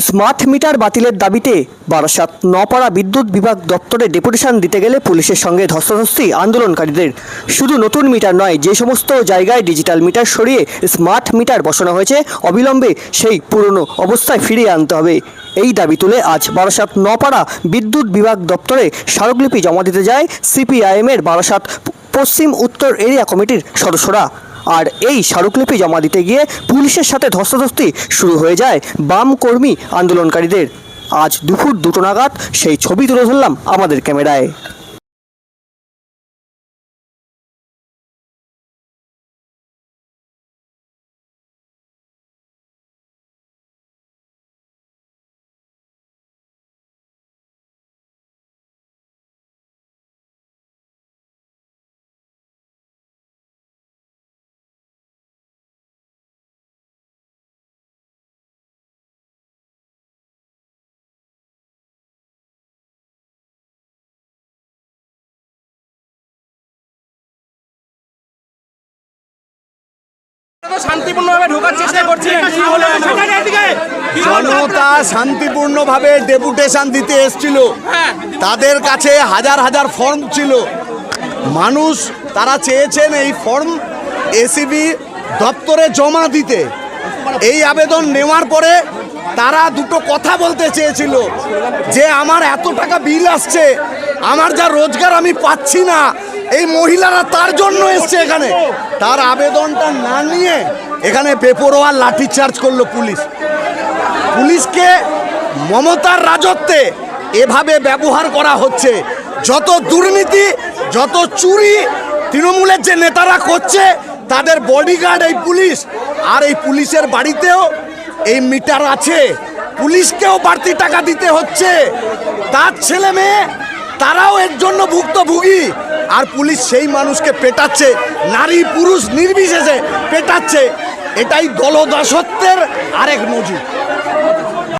Smart meter বাতিলের দাবিতে বারাসাত নপাড়া বিদ্যুৎ বিভাগ দপ্তরে ডেপুটেশন দিতে গেলে পুলিশের সঙ্গে ধস্তাধস্তি আন্দোলনকারীদের। শুধু নতুন মিটার নয়, যে সমস্ত জায়গায় ডিজিটাল মিটার সরিয়ে স্মার্ট মিটার বসানো হয়েছে, অবিলম্বে সেই পুরনো অবস্থায় ফিরিয়ে আনতে হবে। এই দাবি তুলে আজ বারাসাত নপাড়া বিদ্যুৎ বিভাগ দপ্তরে স্মারকলিপি জমা দিতে যায় সিপিআইএমের বারাসাত পশ্চিম উত্তর এরিয়া কমিটির সদস্যরা। আর এই স্মারকলিপি জমা দিতে গিয়ে পুলিশের সাথে ধস্তাধস্তি শুরু হয়ে যায় বাম কর্মী আন্দোলনকারীদের। আজ দুপুর দুটো নাগাদ সেই ছবি তুলে ধরলাম আমাদের ক্যামেরায়। শান্তিপূর্ণভাবে ঢোকার চেষ্টা করছিলেন? জনতা শান্তিপূর্ণভাবে ডেপুটেশন দিতে এসছিল হ্যাঁ। তাদের কাছে হাজার হাজার ফর্ম ছিল মানুষ তারা চেয়েছেন এই ফর্ম এসিবি দপ্তরে জমা দিতে এই আবেদন নেওয়ার পরে তারা দুটো কথা বলতে চেয়েছিল যে আমার এত টাকা বিল আসছে আমার যা রোজগার আমি পাচ্ছি না এই মহিলারা তার জন্য এসছে এখানে। তার আবেদনটা না নিয়ে এখানে বেপরোয়া লাঠিচার্জ করল পুলিশ। পুলিশকে মমতার রাজত্বে এভাবে ব্যবহার করা হচ্ছে। যত দুর্নীতি, যত চুরি, তৃণমূলের যে নেতারা করছে, তাদের বডিগার্ড এই পুলিশ। আর এই পুলিশের বাড়িতেও এই মিটার আছে। পুলিশকেও বাড়তি টাকা দিতে হচ্ছে। তার ছেলে মেয়ে তারাও এর জন্য ভুক্তভোগী। আর পুলিশ সেই মানুষকে পেটাচ্ছে, নারী পুরুষ নির্বিশেষে পেটাচ্ছে। এটাই দলদাসত্বের আরেক নজির